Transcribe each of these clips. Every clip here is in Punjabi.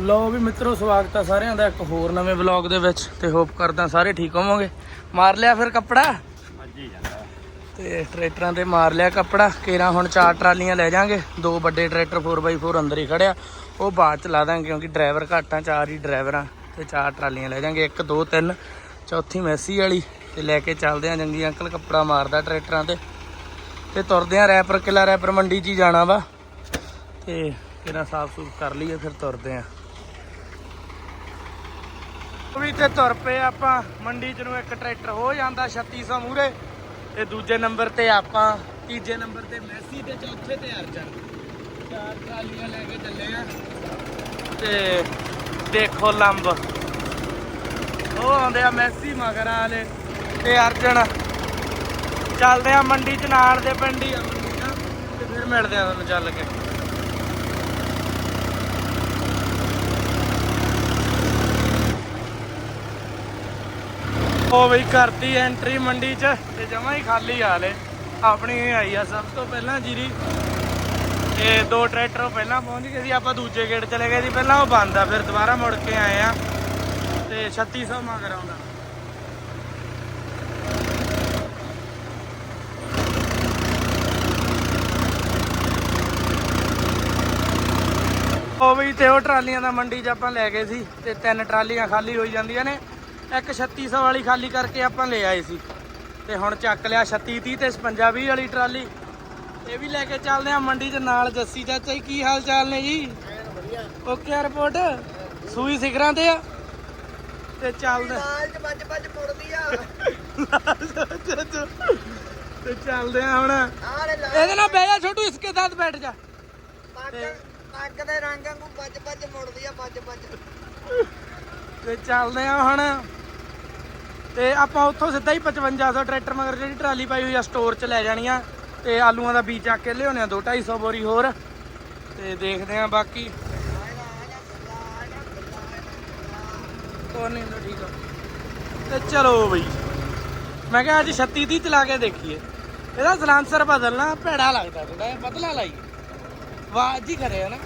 ਲੋ ਵੀ ਮਿੱਤਰੋ ਸਵਾਗਤ ਆ ਸਾਰਿਆਂ ਦਾ ਇੱਕ ਹੋਰ ਨਵੇਂ ਵਲੌਗ ਦੇ ਵਿੱਚ ਤੇ ਹੋਪ ਕਰਦਾ ਸਾਰੇ ਠੀਕ ਹੋਵੋਗੇ। ਮਾਰ ਲਿਆ ਫਿਰ ਕੱਪੜਾ? ਤੇ ਟਰੈਕਟਰਾਂ ਤੇ ਮਾਰ ਲਿਆ ਕੱਪੜਾ। ਕੇਰਾ ਹੁਣ ਚਾਰ ਟਰਾਲੀਆਂ ਲੈ ਜਾਾਂਗੇ। ਦੋ ਵੱਡੇ ਟਰੈਕਟਰ 4x4 ਅੰਦਰ ਹੀ ਖੜਿਆ। ਉਹ ਬਾਅਦ ਚ ਲਾ ਦਾਂਗੇ ਕਿਉਂਕਿ ਡਰਾਈਵਰ ਘੱਟ ਆ ਚਾਰ ਹੀ ਡਰਾਈਵਰ ਆ। ਤੇ ਚਾਰ ਟਰਾਲੀਆਂ ਲੈ ਜਾਾਂਗੇ 1 2 3 ਚੌਥੀ ਮੈਸੀ ਵਾਲੀ ਤੇ ਲੈ ਕੇ ਚੱਲਦੇ ਆ ਜੰਗੀ ਅੰਕਲ ਕੱਪੜਾ ਮਾਰਦਾ ਟਰੈਕਟਰਾਂ ਤੇ। ਤੇ ਤੁਰਦੇ ਆ ਰੈਪਰ ਕਿਲਾ ਰੈਪਰ ਮੰਡੀ 'ਚ ਹੀ ਜਾਣਾ ਵਾ। ਤੇ ਕਿਹੜਾ ਸਾਫ਼ ਸੂਫ ਕਰ ਲਈਏ ਫਿਰ ਤੁਰਦੇ ਆ। ਵੀ ਤੇ ਤੁਰ ਪਏ ਆਪਾਂ, ਮੰਡੀ 'ਚ ਨੂੰ ਇੱਕ ਟਰੈਕਟਰ ਹੋ ਜਾਂਦਾ 3600 ਮੂਰੇ ਤੇ ਦੂਜੇ ਨੰਬਰ ਤੇ ਆਪਾਂ, ਤੀਜੇ ਨੰਬਰ ਤੇ ਮੈਸੀ ਤੇ ਚੌਥੇ ਤੇ ਅਰਜਨ। ਚਾਰ ਟਰਾਲੀਆਂ ਲੈ ਕੇ ਚੱਲੇ ਆ। ਤੇ ਦੇਖੋ ਲੰਬ। ਉਹ ਆਉਂਦੇ ਆ ਮੈਸੀ ਮਗਰ ਵਾਲੇ ਤੇ ਅਰਜਨ। ਚੱਲਦੇ ਆ ਮੰਡੀ 'ਚ ਨਾਲ ਦੇ ਪਿੰਡੀ ਤੇ ਫਿਰ ਮਿਲਦੇ ਆ ਤੁਹਾਨੂੰ ਚੱਲ ਕੇ। ਉਹ ਬਈ ਕਰਤੀ ਐਂਟਰੀ ਮੰਡੀ 'ਚ ਤੇ ਜਮਾ ਹੀ ਖਾਲੀ ਹਾਲੇ। ਆਪਣੀ ਆਈ ਆ ਸਭ ਤੋਂ ਪਹਿਲਾਂ ਜੀਰੀ। ਤੇ ਦੋ ਟਰੈਕਟਰ ਪਹਿਲਾਂ ਪਹੁੰਚ ਗਏ ਸੀ, ਆਪਾਂ ਦੂਜੇ ਗੇਟ ਚਲੇ ਗਏ ਸੀ, ਪਹਿਲਾਂ ਉਹ ਬੰਦ ਆ, ਫਿਰ ਦੁਬਾਰਾ ਮੁੜ ਕੇ ਆਏ ਆ। ਤੇ 3600 ਮਗਰ ਆਉਂਦਾ ਉਹ ਵੀ ਤੇ ਉਹ ਟਰਾਲੀਆਂ ਦਾ ਮੰਡੀ 'ਚ ਆਪਾਂ ਲੈ ਗਏ ਸੀ, ਤੇ ਤਿੰਨ ਟਰਾਲੀਆਂ ਖਾਲੀ ਹੋਈ ਜਾਂਦੀਆਂ ਨੇ। ਇੱਕ 3600 ਵਾਲੀ ਖਾਲੀ ਕਰਕੇ ਆਪਾਂ ਲੈ ਆਏ ਸੀ। ਤੇ ਹੁਣ ਚੱਕ ਲਿਆ 36 30 ਤੇ 55 20 ਵਾਲੀ ਟਰਾਲੀ। ਇਹ ਵੀ ਲੈ ਕੇ ਚੱਲਦੇ ਆ ਮੰਡੀ 'ਚ ਨਾਲ। ਜੱਸੀ ਚਾਚਾ ਜੀ ਕੀ ਹਾਲ ਚਾਲ ਨੇ ਜੀ? ਓਕੇ ਆ ਰਿਪੋਰਟ ਸੂਈ ਸਿਖਰਾਂ ਤੇ ਆ? ਤੇ ਚੱਲਦੇ ਲਾਲ ਚ ਵੱਜ ਵੱਜ ਮੁੜਦੀ ਆ। ਤੇ ਚੱਲਦੇ ਆ ਹੁਣ। ਇਹਦੇ ਨਾਲ ਬਹਿ ਜਾ ਛੋਟੂ ਇਸਕੇ ਸਾਥ ਬੈਠ ਜਾ। ਪੱਗ ਪੱਗ ਦੇ ਰੰਗ ਵਾਂਗੂ ਵੱਜ ਵੱਜ ਮੁੜਦੀ ਆ ਵੱਜ ਵੱਜ। ਤੇ ਚੱਲਦੇ ਆ ਹੁਣ। ਤੇ ਆਪਾਂ ਉੱਥੋਂ ਸਿੱਧਾ ਹੀ 5500 ਟਰੈਕਟਰ ਮਗਰ ਜਿਹੜੀ ਟਰਾਲੀ ਪਾਈ ਹੋਈ ਆ ਸਟੋਰ 'ਚ ਲੈ ਜਾਣੀ ਆ। ਤੇ ਆਲੂਆਂ ਦਾ ਬੀਜ ਚੱਕ ਕੇ ਲਿਆਉਣੇ ਆ 2 250 ਬੋਰੀ ਹੋਰ। ਤੇ ਦੇਖਦੇ ਆ ਬਾਕੀ। ਕੋਈ ਨਹੀਂ ਠੀਕ ਆ। ਤੇ ਚਲੋ ਬਈ, ਮੈਂ ਕਿਹਾ ਅੱਜ 36 ਦੀ ਚਲਾ ਕੇ ਦੇਖੀਏ। ਇਹਦਾ ਸਲਾਂਸਰ ਬਦਲਣਾ ਭੈੜਾ ਲੱਗਦਾ ਥੋੜਾ ਜਿਹਾ, ਪਤਲਾ ਲਾਈ। ਵਾਜ ਹੀ ਕਰੇ ਨਾ।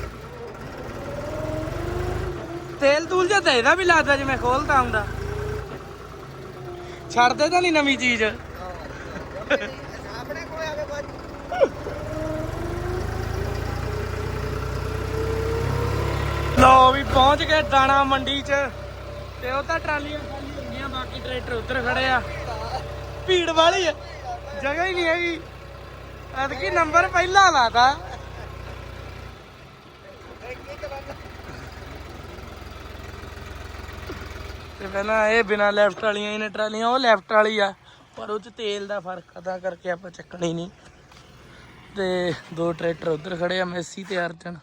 ਤੇਲ ਤੂਲ ਜਿਹਾ ਤਾਂ ਇਹਦਾ ਵੀ ਲੱਗਦਾ ਜਿਵੇਂ ਖੋਲਦਾ ਹੁੰਦਾ। ਛੱਡਦੇ ਤਾਂ ਨਹੀਂ ਨਵੀਂ ਚੀਜ਼। ਆਪਣੇ ਕੋਲ ਆ ਕੇ ਵੱਜ ਲੋ ਵੀ ਪਹੁੰਚ ਗਏ ਦਾਣਾ ਮੰਡੀ 'ਚ। ਤੇ ਉਹ ਤਾਂ ਟਰਾਲੀਆਂ ਖਾਲੀ ਹੋ ਬਾਕੀ ਟਰੈਕਟਰ ਉੱਧਰ ਖੜੇ ਆ। ਭੀੜ ਵਾਲੀ ਆ। ਜਗ੍ਹਾ ਹੀ ਨਹੀਂ ਹੈਗੀ। ਐਤਕੀ ਨੰਬਰ ਪਹਿਲਾਂ ਲਾਤਾ। ਤੇ ਪਹਿਲਾਂ ਇਹ ਬਿਨਾ ਲੈਫਟ ਵਾਲੀਆਂ ਹੀ ਟਰਾਲੀਆਂ, ਉਹ ਲੈਫਟ ਵਾਲੀ ਆ। ਪਰ ਉਹ ਚ ਤੇਲ ਦਾ ਫ਼ਰਕ ਅਦਾ ਕਰਕੇ ਆਪਾਂ ਚੱਕਣੀ ਨਹੀਂ। ਤੇ ਦੋ ਟਰੈਕਟਰ ਉੱਧਰ ਖੜੇ ਆ, ਮੈਸੀ ਤੇ ਅਰਜਨ।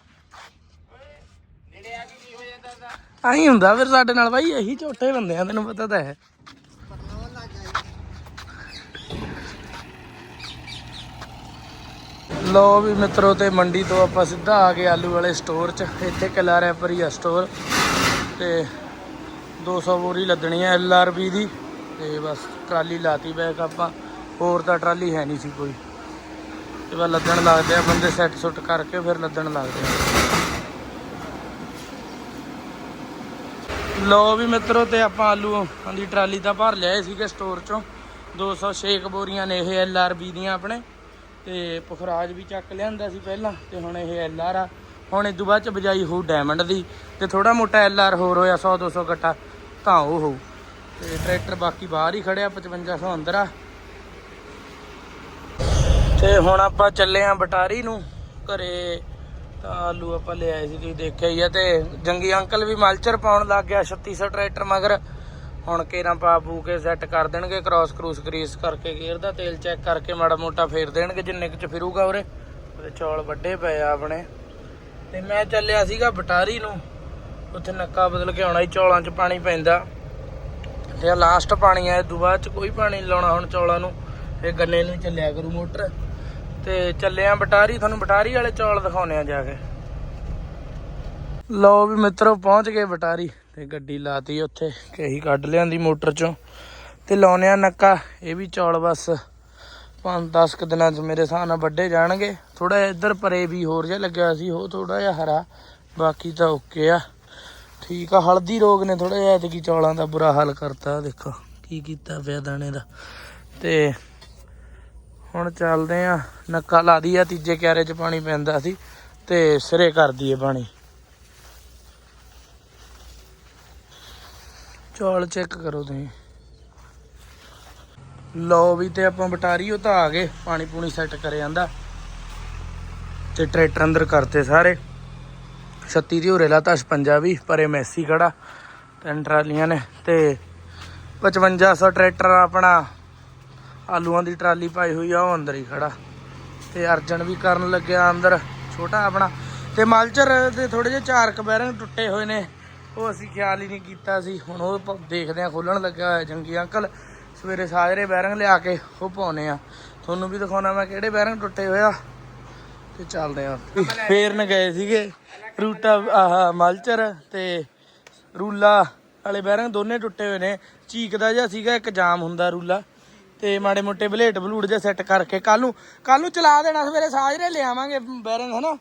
ਆਹੀ ਹੁੰਦਾ ਫਿਰ ਸਾਡੇ ਨਾਲ ਬਾਈ, ਇਹੀ ਝੋਟੇ ਬੰਦੇ ਆ, ਤੈਨੂੰ ਪਤਾ ਤਾਂ ਹੈ। ਲੋ ਵੀ ਮਿੱਤਰੋ, ਤੇ ਮੰਡੀ ਤੋਂ ਆਪਾਂ ਸਿੱਧਾ ਆ ਗਏ ਆਲੂ ਵਾਲੇ ਸਟੋਰ 'ਚ। ਇੱਥੇ ਕਿਲਾ ਰੈਪਰ ਆ ਸਟੋਰ ਤੇ 200 ਬੋਰੀ ਲੱਦਣੀ ਆ ਐਲਆਰਬੀ ਦੀ। ਤੇ ਬਸ ਟਰਾਲੀ ਲਾਤੀ ਬੈਕ ਆਪਾਂ। ਹੋਰ ਤਾਂ ਟਰਾਲੀ ਹੈ ਨਹੀਂ ਸੀ ਕੋਈ। ਤੇ ਬਸ ਲੱਦਣ ਲੱਗਦੇ ਆ ਬੰਦੇ ਸੈੱਟ ਸੁੱਟ ਕਰਕੇ ਫਿਰ ਲੱਦਣ ਲੱਗਦੇ ਆ। ਲੋ ਵੀ ਮਿੱਤਰੋ ਤੇ ਆਪਾਂ ਆਲੂ ਦੀ ਟਰਾਲੀ ਤਾਂ ਭਰ ਲਿਆਏ ਸੀਗੇ ਸਟੋਰ ਚੋਂ। 206 ਕੁ ਬੋਰੀਆਂ ਨੇ ਇਹ ਐਲਆਰਬੀ ਦੀਆਂ ਆਪਣੇ। ਤੇ ਪੁਖਰਾਜ ਵੀ ਚੱਕ ਲਿਆਂਦਾ ਸੀ ਪਹਿਲਾਂ। ਤੇ ਹੁਣ ਇਹ ਐਲਆਰ ਆ। ਹੁਣ ਇਹ ਤੋਂ ਬਾਅਦ ਚ ਬਜਾਈ ਹੋਊ ਡਾਇਮੰਡ ਦੀ ਤੇ ਥੋੜਾ ਮੋਟਾ ਐਲ ਆਰ ਹੋਰ ਹੋਇਆ 100 200 ਕੱਟਾ ਤਾਂ ਉਹ ਹੋਊ। ਤੇ ਟਰੈਕਟਰ ਬਾਕੀ ਬਾਹਰ ਹੀ ਖੜਿਆ 5500 ਅੰਦਰ ਆ। ਤੇ ਹੁਣ ਆਪਾਂ ਚੱਲੇ ਆ ਬਟਾਰੀ ਨੂੰ, ਘਰੇ ਤਾਂ ਆਲੂ ਆਪਾਂ ਲੈ ਆਏ ਸੀ, ਤੁਸੀਂ ਦੇਖਿਆ ਹੀ ਆ, ਤੇ ਜੰਗੀ ਅੰਕਲ ਵੀ ਮਲਚਰ ਪਾਉਣ ਲੱਗ ਗਿਆ 3600 ਟਰੈਕਟਰ ਮਗਰ। ਹੁਣ ਕੇਰਾਂ ਪਾ ਪੂ ਕੇ ਸੈੱਟ ਕਰ ਦੇਣਗੇ ਕ੍ਰਾਸ ਕਰੂਸ ਗਰੀਸ ਕਰਕੇ ਗੇਅਰ ਦਾ, ਤੇਲ ਚੈੱਕ ਕਰਕੇ ਮਾੜਾ ਮੋਟਾ ਫੇਰ ਦੇਣਗੇ, ਜਿੰਨੇ ਕੁ ਚ ਫਿਰੂਗਾ ਉਰੇ। ਉਹਦੇ ਚੌਲ ਵੱਡੇ ਪਏ ਆ ਆਪਣੇ। ਤੇ ਮੈਂ ਚੱਲਿਆ ਸੀਗਾ ਬਟਾਰੀ ਨੂੰ। ਉੱਥੇ ਨੱਕਾ ਬਦਲ ਕੇ ਆਉਣਾ ਸੀ, ਚੌਲਾਂ 'ਚ ਪਾਣੀ ਪੈਂਦਾ। ਤੇ ਲਾਸਟ ਪਾਣੀ ਆ ਇਹ ਬਾਅਦ 'ਚ ਕੋਈ ਪਾਣੀ ਨੀ ਲਾਉਣਾ ਹੁਣ ਚੌਲਾਂ ਨੂੰ। ਇਹ ਗੰਨੇ ਨੂੰ ਹੀ ਚੱਲਿਆ ਕਰੂ ਮੋਟਰ। ਤੇ ਚੱਲਿਆ ਬਟਾਰੀ, ਤੁਹਾਨੂੰ ਬਟਾਰੀ ਵਾਲੇ ਚੌਲ ਦਿਖਾਉਣੇ ਆ ਜਾ ਕੇ। ਲਓ ਵੀ ਮਿੱਤਰੋ, ਪਹੁੰਚ ਗਏ ਬਟਾਰੀ। ਤੇ ਗੱਡੀ ਲਾਤੀ ਉੱਥੇ ਕਹੀ ਕੱਢ ਲਿਆਂਦੀ ਮੋਟਰ ਚੋਂ। ਤੇ ਲਾਉਣੇ ਆ ਨੱਕਾ, ਇਹ ਵੀ ਚੌਲ ਬਸ। 5-10 ਕੁ ਦਿਨਾਂ ਚ ਮੇਰੇ ਹਿਸਾਬ ਨਾਲ ਵੱਡੇ ਜਾਣਗੇ। ਥੋੜਾ ਜਿਹਾ ਇੱਧਰ ਪਰੇ ਵੀ ਹੋਰ ਜਿਹਾ ਲੱਗਿਆ ਸੀ, ਉਹ ਥੋੜਾ ਜਿਹਾ ਹਰਾ। ਬਾਕੀ ਤਾਂ ਓਕੇ ਆ। ਠੀਕ ਆ, ਹਲਦੀ ਰੋਗ ਨੇ ਥੋੜਾ ਜਿਹਾ ਐਤਕੀ ਚੌਲਾਂ ਦਾ ਬੁਰਾ ਹਾਲ ਕਰਤਾ, ਦੇਖੋ ਕੀ ਕੀਤਾ ਪਿਆ ਦਾਣੇ ਦਾ। ਤੇ ਹੁਣ ਚੱਲਦੇ ਆ, ਨੱਕਾ ਲਾ ਦੀ ਆ ਤੀਜੇ ਕਿਆਰੇ 'ਚ ਪਾਣੀ ਪੈਂਦਾ ਸੀ ਤੇ ਸਿਰੇ ਕਰ ਦਈਏ ਪਾਣੀ। ਚੌਲ ਚੈੱਕ ਕਰੋ ਤੁਸੀਂ। ਲਓ ਵੀ ਤੇ ਆਪਾਂ ਬਟਾਰੀ ਉਹ ਤਾਂ ਆ ਗਏ, ਪਾਣੀ ਪੂਣੀ ਸੈੱਟ ਕਰੇ ਜਾਂਦਾ। ਤੇ ਟਰੈਕਟਰ ਅੰਦਰ ਕਰਤੇ ਸਾਰੇ। 36 ਦੀ ਹੋਰੇ ਲਾਤਾ 56 ਵੀ, ਪਰੇ ਮੈਸੀ ਖੜਾ, ਤਿੰਨ ਟਰਾਲੀਆਂ ਨੇ ਤੇ 5500 ਟਰੈਕਟਰ ਆਪਣਾ, ਆਲੂਆਂ ਦੀ ਟਰਾਲੀ ਪਾਈ ਹੋਈ ਆ, ਉਹ ਅੰਦਰ ਹੀ ਖੜਾ। ਤੇ ਅਰਜਨ ਵੀ ਕਰਨ ਲੱਗਿਆ ਅੰਦਰ, ਛੋਟਾ ਆਪਣਾ। ਤੇ ਮਾਲਚਰ ਦੇ ਥੋੜੇ ਜਿਹੇ ਚਾਰ ਕਬੈਰਿੰਗ ਟੁੱਟੇ ਹੋਏ ਨੇ, ਉਹ ਅਸੀਂ ਖਿਆਲ ਹੀ ਨਹੀਂ ਕੀਤਾ ਸੀ। ਹੁਣ ਉਹ ਪ- ਦੇਖਦੇ ਆ ਖੋਲਣ ਲੱਗਿਆ ਹੋਇਆ, ਜੰਗੀ ਅੰਕਲ। ਸਵੇਰੇ ਸਾਜਰੇ ਬੈਰਿੰਗ ਲਿਆ ਕੇ ਉਹ ਪਾਉਨੇ ਆ। ਤੁਹਾਨੂੰ ਵੀ ਦਿਖਾਉਣਾ ਮੈਂ ਕਿਹੜੇ ਬੈਰਿੰਗ ਟੁੱਟੇ ਹੋਏ ਆ। ਤੇ ਚੱਲਦੇ ਆ। ਫੇਰਨ ਗਏ ਸੀਗੇ ਰੂਟਾ, ਆਹ ਮਲਚਰ ਤੇ ਰੂਲਾ ਵਾਲੇ ਬੈਰਿੰਗ ਦੋਨੇ ਟੁੱਟੇ ਹੋਏ ਨੇ। ਚੀਕਦਾ ਜਿਹਾ ਸੀਗਾ, ਇੱਕ ਜਾਮ ਹੁੰਦਾ ਰੂਲਾ। ਤੇ ਮਾੜੇ ਮੋਟੇ ਬਲੇਟ ਬਲੂਟ ਜੇ ਸੈੱਟ ਕਰਕੇ ਕੱਲ ਨੂੰ ਕੱਲ ਨੂੰ ਚਲਾ ਦੇਣਾ, ਸਵੇਰੇ ਸਾਜਰੇ ਲਿਆਵਾਂਗੇ ਬੈਰਿੰਗ, ਹਨਾ?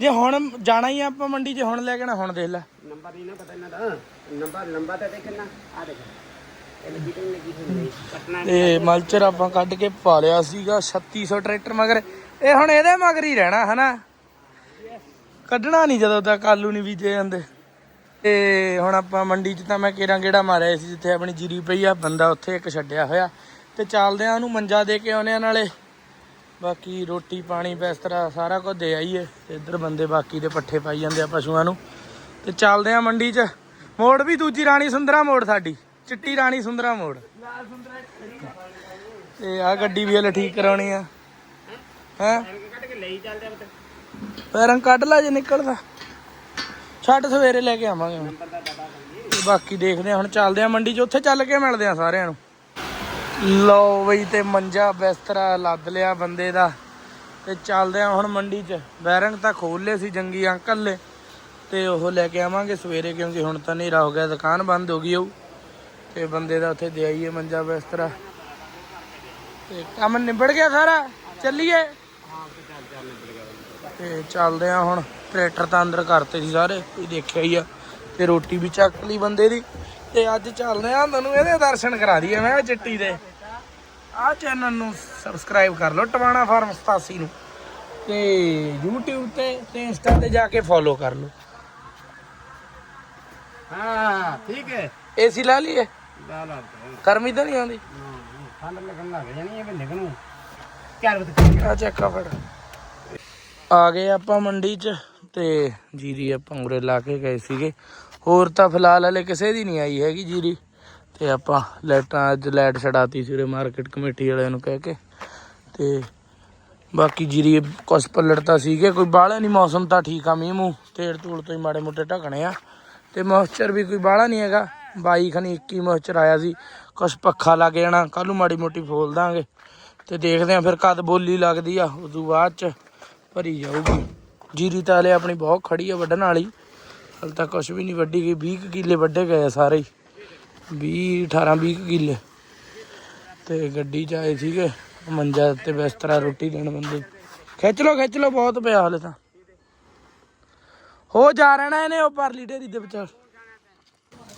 ਜੇ ਹੁਣ ਜਾਣਾ ਹੀ ਆ ਆਪਾਂ ਮੰਡੀ 'ਚ ਹੁਣ ਲੈ ਕੇ ਨਾ ਹੁਣ ਦੇਖ ਲੈ। ਨੰਬਰ ਨਹੀਂ ਨਾ ਪਤਾ ਇਹਨਾਂ ਦਾ। ਨੰਬਰ ਨੰਬਰ ਤਾਂ ਦੇਖ ਆ ਦੇਖ। ਤੇ ਮਲਚਰ ਆਪਾਂ ਕੱਢ ਕੇ ਪਾ ਲਿਆ ਸੀਗਾ 3600 ਟਰੈਕਟਰ ਮਗਰ। ਇਹ ਹੁਣ ਇਹਦੇ ਮਗਰ ਹੀ ਰਹਿਣਾ, ਹਨਾ? ਕੱਢਣਾ ਨਹੀਂ ਜਦੋਂ ਤੱਕ, ਆਲੂ ਨਹੀਂ ਬੀਜੇ ਜਾਂਦੇ। ਤੇ ਹੁਣ ਆਪਾਂ ਮੰਡੀ 'ਚ ਤਾਂ ਮੈਂ ਕੇਰਾਂ ਗੇੜਾ ਮਾਰਿਆ ਸੀ, ਜਿੱਥੇ ਆਪਣੀ ਜੀਰੀ ਪਈ ਆ, ਬੰਦਾ ਉੱਥੇ ਇੱਕ ਛੱਡਿਆ ਹੋਇਆ। ਤੇ ਚੱਲਦੇ ਆ ਉਹਨੂੰ ਮੰਜਾ ਦੇ ਕੇ ਆਉਨੇ ਆ ਨਾਲੇ ਬਾਕੀ ਰੋਟੀ, ਪਾਣੀ, ਬਿਸਤਰਾ, ਸਾਰਾ ਕੁਝ ਦੇ ਆਈਏ। ਤੇ ਇੱਧਰ ਬੰਦੇ ਬਾਕੀ ਦੇ ਪੱਠੇ ਪਾਈ ਜਾਂਦੇ ਆ ਪਸ਼ੂਆਂ ਨੂੰ। ਤੇ ਚੱਲਦੇ ਆ ਮੰਡੀ 'ਚ, ਮੋੜ ਵੀ ਦੂਜੀ ਰਾਣੀ ਸੁੰਦਰਾ ਮੋੜ ਸਾਡੀ। ਚਿੱਟੀ ਰਾਣੀ ਸੁੰਦਰਾ ਮੋੜ। ਤੇ ਆ ਗੱਡੀ ਵੀ ਹਲੇ ਠੀਕ ਕਰਾਉਣੀ ਆ। ਹੈ? ਪੈਰਾਂ ਕੱਢ ਲੈ ਜੇ ਨਿਕਲਦਾ। ਛੱਡ ਸਵੇਰੇ ਲੈ ਕੇ ਆਵਾਂਗੇ ਤੇ ਬਾਕੀ ਦੇਖਦੇ ਆ, ਹੁਣ ਚੱਲਦੇ ਆ ਮੰਡੀ 'ਚ। ਉੱਥੇ ਚੱਲ ਕੇ ਮਿਲਦੇ ਆ ਸਾਰਿਆਂ ਨੂੰ। ਲਓ ਬਈ ਤੇ ਮੰਜਾ ਬਿਸਤਰਾ ਲੱਦ ਲਿਆ ਬੰਦੇ ਦਾ। ਤੇ ਚੱਲਦੇ ਆ ਹੁਣ ਮੰਡੀ 'ਚ। ਬੈਰੰਗ ਤਾਂ ਖੋਲ ਲਏ ਸੀ ਜੰਗੀ ਅੰਕਲ ਨੇ। ਤੇ ਉਹ ਲੈ ਕੇ ਆਵਾਂਗੇ ਸਵੇਰੇ, ਕਿਉਂਕਿ ਹੁਣ ਤਾਂ ਹਨੇਰਾ ਹੋ ਗਿਆ, ਦੁਕਾਨ ਬੰਦ ਹੋ ਗਈ ਉਹ ਤੇ ਬੰਦੇ ਦਾ ਉੱਥੇ ਦੇ ਆਈਏ ਮੰਜਾ ਬਿਸਤਰਾ ਤੇ ਕੰਮ ਨਿਬੜ ਗਿਆ ਸਾਰਾ? ਚੱਲੀਏ? ਤੇ ਚੱਲਦੇ ਆ ਹੁਣ। ਟਰੈਕਟਰ ਤਾਂ ਅੰਦਰ ਕਰਤੇ ਸੀ ਸਾਰੇ ਕੋਈ ਦੇਖਿਆ ਹੀ ਆ। ਤੇ ਰੋਟੀ ਵੀ ਚੱਕ ਲਈ ਬੰਦੇ ਦੀ। ਤੇ ਅੱਜ ਚੱਲਦੇ ਆ ਤੁਹਾਨੂੰ ਇਹਦੇ ਦਰਸ਼ਨ ਕਰਾ ਦਈਏ ਮੈਂ ਚਿੱਟੀ ਦੇ। ਆਹ ਚੈਨਲ ਨੂੰ ਸਬਸਕ੍ਰਾਈਬ ਕਰ ਲਓ ਟਵਾਣਾ ਫਾਰਮ 87 ਨੂੰ। ਤੇ YouTube ਤੇ ਤੇ Insta ਤੇ ਜਾ ਕੇ ਫੋਲੋ ਕਰ ਲਓ। ਹਾਂ ਠੀਕ ਹੈ। ਏਸੀ ਲਾ ਲਈਏ? ਲਾ ਲਾ ਗਰਮੀ ਤਾਂ ਨਹੀਂ ਆਉਂਦੀ? ਠੰਡ ਲੱਗਣ ਲੱਗ ਜਾਣੀ ਹੈ ਬਿੰਦੇ ਨੂੰ ਚਾਰ ਵਜੇ ਆ ਚੱਕਾ ਫੜ। ਆ ਗਏ ਆਪਾਂ ਮੰਡੀ 'ਚ ਤੇ ਜੀਰੀ ਆਪਾਂ ਉਰੇ ਲਾ ਕੇ ਗਏ ਸੀਗੇ। ਹੋਰ ਤਾਂ ਫਿਲਹਾਲ ਹਲੇ ਕਿਸੇ ਦੀ ਨਹੀਂ ਆਈ ਹੈਗੀ ਜੀਰੀ। ਤੇ ਆਪਾਂ ਲਾਈਟਾਂ ਅੱਜ ਲਾਈਟ ਛਡਾਤੀ ਸੀ ਉਰੇ ਮਾਰਕੀਟ ਕਮੇਟੀ ਵਾਲਿਆਂ ਨੂੰ ਕਹਿ ਕੇ। ਤੇ ਬਾਕੀ ਜੀਰੀ ਕੁਛ ਪੱਲੜ ਤਾਂ ਸੀਗੇ, ਕੋਈ ਬਾਹਲਾ ਨਹੀਂ, ਮੌਸਮ ਤਾਂ ਠੀਕ ਆ, ਮੀਂਹ ਮੂੰਹ ਤੇੜ ਤੂੜ ਤੋਂ ਹੀ ਮਾੜੇ ਮੋਟੇ ਢਕਣੇ ਆ। ਤੇ ਮੋਇਸਚਰ ਵੀ ਕੋਈ ਬਾਹਲਾ ਨਹੀਂ ਹੈਗਾ। 22 ਖਣੀ 21 ਮੋਇਸਚਰ ਆਇਆ ਸੀ, ਕੁਛ ਪੱਖਾ ਲੱਗ ਜਾਣਾ ਕੱਲ ਨੂੰ ਮਾੜੀ ਮੋਟੀ ਫੋਲ ਦਾਂਗੇ। ਤੇ ਦੇਖਦੇ ਆ ਫਿਰ ਕਦ ਬੋਲੀ ਲੱਗਦੀ ਆ, ਉਦੋਂ ਬਾਅਦ ਚ ਭਰੀ ਜਾਊਗੀ। ਜੀਰੀ ਤਾਂ ਆਪਣੀ ਬਹੁਤ ਖੜੀ ਆ ਵੱਢਣ ਵਾਲੀ, ਹਲ ਤਾਂ ਕੁਛ ਵੀ ਨਹੀਂ ਵੱਢੀ ਗਈ 20 ਕਿੱਲੇ ਵੱਢੇ ਗਏ ਸਾਰੇ ਹੀ। 20 18 20 ਕੁ ਕਿੱਲੇ। ਤੇ ਗੱਡੀ ਚ ਆਏ ਸੀਗੇ, ਮੰਜਾ ਤੇ ਬਿਸਤਰਾ ਰੋਟੀ ਦੇਣ ਬੰਦੇ। ਖਿੱਚ ਲੋ ਖਿੱਚ ਲੋ ਬਹੁਤ ਪਿਆ ਹਲੇ ਤਾਂ। ਹੋ ਜਾ ਰਹਿਣਾ ਇਹਨੇ, ਉਹ ਪਰਲੀ ਢੇਰੀ ਦੇ ਵਿਚਾਰ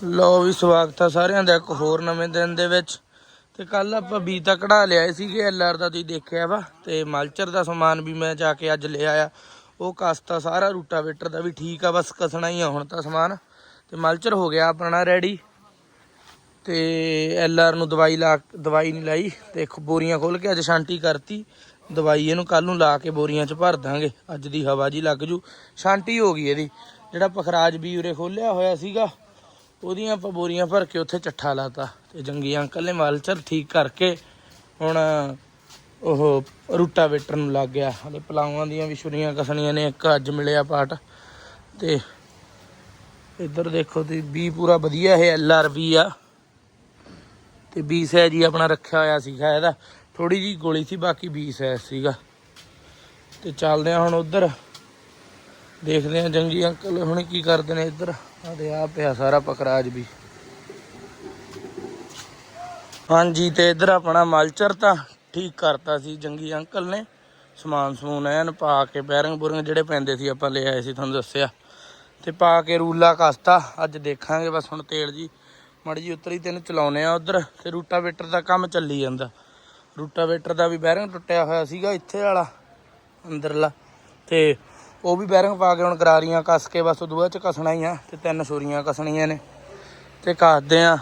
ਲੋ ਵੀ ਸਵਾਗਤ ਆ ਸਾਰਿਆਂ ਦਾ ਇੱਕ ਹੋਰ ਨਵੇਂ ਦਿਨ ਦੇ ਵਿੱਚ। ਤੇ ਕੱਲ ਆਪਾਂ ਬੀ ਤਾਂ ਕਢਾ ਲਿਆਏ ਸੀਗੇ ਐਲਆਰ ਦਾ ਤੁਸੀਂ ਦੇਖਿਆ ਵਾ। ਤੇ ਮਲਚਰ ਦਾ ਸਮਾਨ ਵੀ ਮੈਂ ਜਾ ਕੇ ਅੱਜ ਲਿਆ ਆਇਆ। ਉਹ ਕਸਤਾ ਸਾਰਾ ਰੂਟਾਵੇਟਰ ਦਾ ਵੀ ਠੀਕ ਆ, ਬਸ ਕਸਣਾ ਹੀ ਆ ਹੁਣ ਤਾਂ ਸਮਾਨ। ਤੇ ਮਲਚਰ ਹੋ ਗਿਆ ਆਪਣਾ ਰੈਡੀ ਤੇ ਐਲਆਰ ਨੂੰ ਦਵਾਈ ਲਾ ਦਵਾਈ ਨਹੀਂ ਲਾਈ। ਤੇ ਬੋਰੀਆਂ ਖੋਲ ਕੇ ਅੱਜ ਸ਼ਾਂਤੀ ਕਰਤੀ। ਦਵਾਈ ਇਹਨੂੰ ਕੱਲ ਨੂੰ ਲਾ ਕੇ ਬੋਰੀਆਂ 'ਚ ਭਰ ਦਾਂਗੇ। ਅੱਜ ਦੀ ਹਵਾ ਜੀ ਲੱਗ ਜੂ। ਸ਼ਾਂਤੀ ਹੋ ਗਈ ਇਹਦੀ। ਜਿਹੜਾ ਪਖਰਾਜ ਵੀ ਉਰੇ ਖੋਲਿਆ ਹੋਇਆ ਸੀਗਾ ਉਹਦੀਆਂ ਆਪਾਂ ਬੋਰੀਆਂ ਭਰ ਕੇ ਉੱਥੇ ਚੱਠਾ ਲਾਤਾ ਤੇ ਜੰਗੀ ਅੰਕਲ ਨੇ ਮਾਲਚਰ ਠੀਕ ਕਰਕੇ ਹੁਣ ਉਹ ਰੂਟਾਵੇਟਰ ਨੂੰ ਲੱਗ ਗਿਆ। ਹਲੇ ਪਲਾਵਾਂ ਦੀਆਂ ਵੀ ਛੁਰੀਆਂ ਕਸਣੀਆਂ ਨੇ, ਇੱਕ ਅੱਜ ਮਿਲਿਆ ਪਾਟ ਤੇ ਇੱਧਰ ਦੇਖੋ ਤੁਸੀਂ ਬੀ ਪੂਰਾ ਵਧੀਆ ਇਹ ਐੱਲ ਆਰ ਬੀ ਆ। ਤੇ ਬੀ ਸਾਈਜ਼ ਹੀ ਆਪਣਾ ਰੱਖਿਆ ਹੋਇਆ ਸੀਗਾ ਇਹਦਾ। ਥੋੜੀ ਜੀ ਗੋਲੀ ਸੀ, ਬਾਕੀ ਬੀ ਸਾਈਜ਼ ਸੀਗਾ। ਤੇ ਚੱਲਦੇ ਆ ਹੁਣ ਉਧਰ। ਦੇਖਦੇ ਆ ਜੰਗੀ ਅੰਕਲ ਹੁਣ ਕੀ ਕਰਦੇ ਨੇ ਇੱਧਰ। ਆਦੇ ਆ ਪਿਆ ਸਾਰਾ ਪਕਰਾਜ ਵੀ। ਹਾਂਜੀ ਤੇ ਇੱਧਰ ਆਪਣਾ ਮਲਚਰ ਤਾਂ ਠੀਕ ਕਰਤਾ ਸੀ ਜੰਗੀ ਅੰਕਲ ਨੇ। ਸਮਾਨ ਸਮੂਨ ਐਨ ਪਾ ਕੇ ਬੈਰਿੰਗ ਬੁਰਿੰਗ ਜਿਹੜੇ ਪੈਂਦੇ ਸੀ ਆਪਾਂ ਲੈ ਆਏ ਸੀ ਤੁਹਾਨੂੰ ਦੱਸਿਆ। ਤੇ ਪਾ ਕੇ ਰੂਲਾ ਕਸਤਾ, ਅੱਜ ਦੇਖਾਂਗੇ ਬਸ ਹੁਣ ਤੇਲ ਜੀ। ਮੜੀ ਜੀ ਉਤਰੀ ਤੈਨੂੰ ਚਲਾਉਨੇ ਆ ਉਧਰ ਤੇ ਰੂਟਾਵੇਟਰ ਦਾ ਕੰਮ ਚੱਲੀ ਜਾਂਦਾ। ਰੂਟਾਵੇਟਰ ਦਾ ਵੀ ਬੈਰਿੰਗ ਟੁੱਟਿਆ ਹੋਇਆ ਸੀਗਾ ਇੱਥੇ ਵਾਲਾ, ਅੰਦਰਲਾ। ਤੇ ਉਹ ਵੀ ਬੈਰਿੰਗ ਪਾ ਕੇ ਹੁਣ ਗਰਾਰੀਆਂ ਕੱਸ ਕੇ ਬਸ ਉਦੋਂ ਬਾਅਦ ਚ ਕੱਸਣਾ ਹੀ ਆ ਤੇ ਤਿੰਨ ਸੂਰੀਆਂ ਕੱਸਣੀਆਂ ਨੇ। ਤੇ ਕੱਸਦੇ ਆ,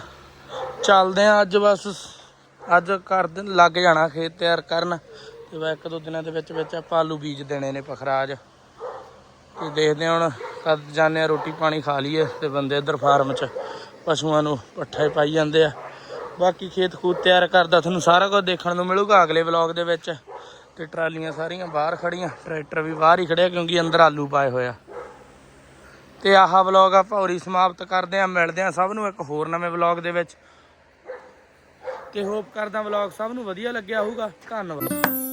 ਚੱਲਦੇ ਆ ਅੱਜ ਬਸ, ਅੱਜ ਕਰ ਦਿਨ ਲੱਗ ਜਾਣਾ ਖੇਤ ਤਿਆਰ ਕਰਨ। ਤੇ ਵਾ ਇੱਕ ਦੋ ਦਿਨਾਂ ਦੇ ਵਿੱਚ ਵਿੱਚ ਆਪਾਂ ਆਲੂ ਬੀਜ ਦੇਣੇ ਨੇ ਪਖਰਾਜ। ਤੇ ਦੇਖਦੇ ਹਾਂ ਹੁਣ, ਕਦ ਜਾਂਦੇ ਆ, ਰੋਟੀ ਪਾਣੀ ਖਾ ਲਈਏ ਤੇ ਬੰਦੇ ਇੱਧਰ ਫਾਰਮ 'ਚ ਪਸ਼ੂਆਂ ਨੂੰ ਪੱਠੇ ਪਾਈ ਜਾਂਦੇ ਆ। ਬਾਕੀ ਖੇਤ ਖੂਤ ਤਿਆਰ ਕਰਦਾ, ਤੁਹਾਨੂੰ ਸਾਰਾ ਕੁਝ ਦੇਖਣ ਨੂੰ ਮਿਲੂਗਾ ਅਗਲੇ ਵਲੌਗ ਦੇ ਵਿੱਚ। ਤੇ ਟਰਾਲੀਆਂ ਸਾਰੀਆਂ ਬਾਹਰ ਖੜੀਆਂ, ਟਰੈਕਟਰ ਵੀ ਬਾਹਰ ਹੀ ਖੜਿਆ ਕਿਉਂਕਿ ਅੰਦਰ ਆਲੂ ਪਾਏ ਹੋਇਆ ਤੇ ਆਹ ਵਲੌਗ ਆਪਾਂ ਹੋਰੀ ਸਮਾਪਤ ਕਰਦੇ ਆ, ਮਿਲਦੇ ਆ ਸਭ ਨੂੰ ਇੱਕ ਹੋਰ ਨਵੇਂ ਵਲੌਗ ਦੇ ਵਿੱਚ। ਤੇ ਹੋਪ ਕਰਦਾ ਵਲੌਗ ਸਭ ਨੂੰ ਵਧੀਆ ਲੱਗਿਆ ਹੋਊਗਾ। ਧੰਨਵਾਦ।